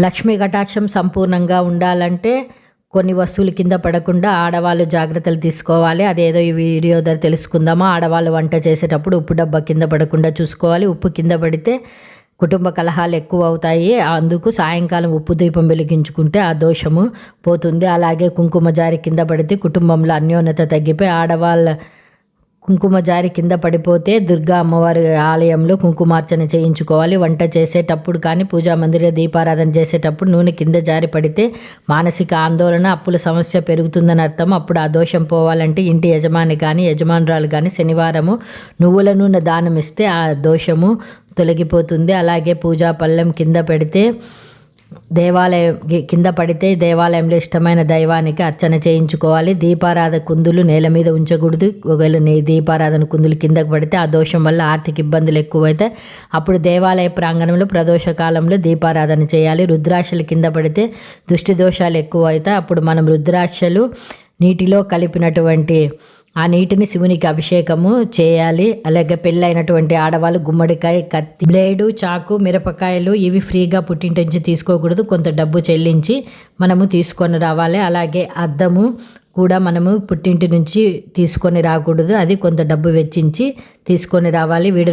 లక్ష్మీ కటాక్షం సంపూర్ణంగా ఉండాలంటే కొన్ని వస్తువులు కింద పడకుండా ఆడవాళ్ళు జాగ్రత్తలు తీసుకోవాలి. అదేదో ఈ వీడియో ద్వారా తెలుసుకుందామా? ఆడవాళ్ళు వంట చేసేటప్పుడు ఉప్పు డబ్బా కింద పడకుండా చూసుకోవాలి. ఉప్పు కింద పడితే కుటుంబ కలహాలు ఎక్కువ అవుతాయి. అందుకు సాయంకాలం ఉప్పు దీపం వెలిగించుకుంటే ఆ దోషము పోతుంది. అలాగే కుంకుమ జారి కింద పడితే కుటుంబంలో అన్యోన్యత తగ్గిపోయి ఆడవాళ్ళ కుంకుమ జారి కింద పడిపోతే దుర్గా అమ్మవారి ఆలయంలో కుంకుమార్చన చేయించుకోవాలి. వంట చేసేటప్పుడు కానీ పూజా మందిర దీపారాధన చేసేటప్పుడు నూనె కింద జారి పడితే మానసిక ఆందోళన అప్పుల సమస్య పెరుగుతుందని అర్థం. అప్పుడు ఆ దోషం పోవాలంటే ఇంటి యజమాని కానీ యజమానురాలు కానీ శనివారము నువ్వుల నూనె దానం ఇస్తే ఆ దోషము తొలగిపోతుంది. అలాగే పూజా పళ్ళెం కింద పెడితే దేవాలయం కింద పడితే దేవాలయంలో ఇష్టమైన దైవానికి అర్చన చేయించుకోవాలి. దీపారాధన కుందులు నేల మీద ఉంచకూడదు. ఒకవేళ నీ దీపారాధన కుందులు కిందకు పడితే ఆ దోషం వల్ల ఆర్థిక ఇబ్బందులు ఎక్కువైతే అప్పుడు దేవాలయ ప్రాంగణంలో ప్రదోష కాలంలో దీపారాధన చేయాలి. రుద్రాక్షలు కింద పడితే దుష్టి దోషాలు ఎక్కువ అవుతాయి అప్పుడు మనం రుద్రాక్షలు నీటిలో కలిపినటువంటి ఆ నీటిని శివునికి అభిషేకము చేయాలి. అలాగే పెళ్ళైనటువంటి ఆడవాళ్ళు గుమ్మడికాయ కత్తి బ్లేడు చాకు మిరపకాయలు ఇవి ఫ్రీగా పుట్టింటి నుంచి తీసుకోకూడదు. కొంత డబ్బు చెల్లించి మనము తీసుకొని రావాలి. అలాగే అద్దము కూడా మనము పుట్టింటి నుంచి తీసుకొని రాకూడదు. అది కొంత డబ్బు వెచ్చించి తీసుకొని రావాలి. వీడు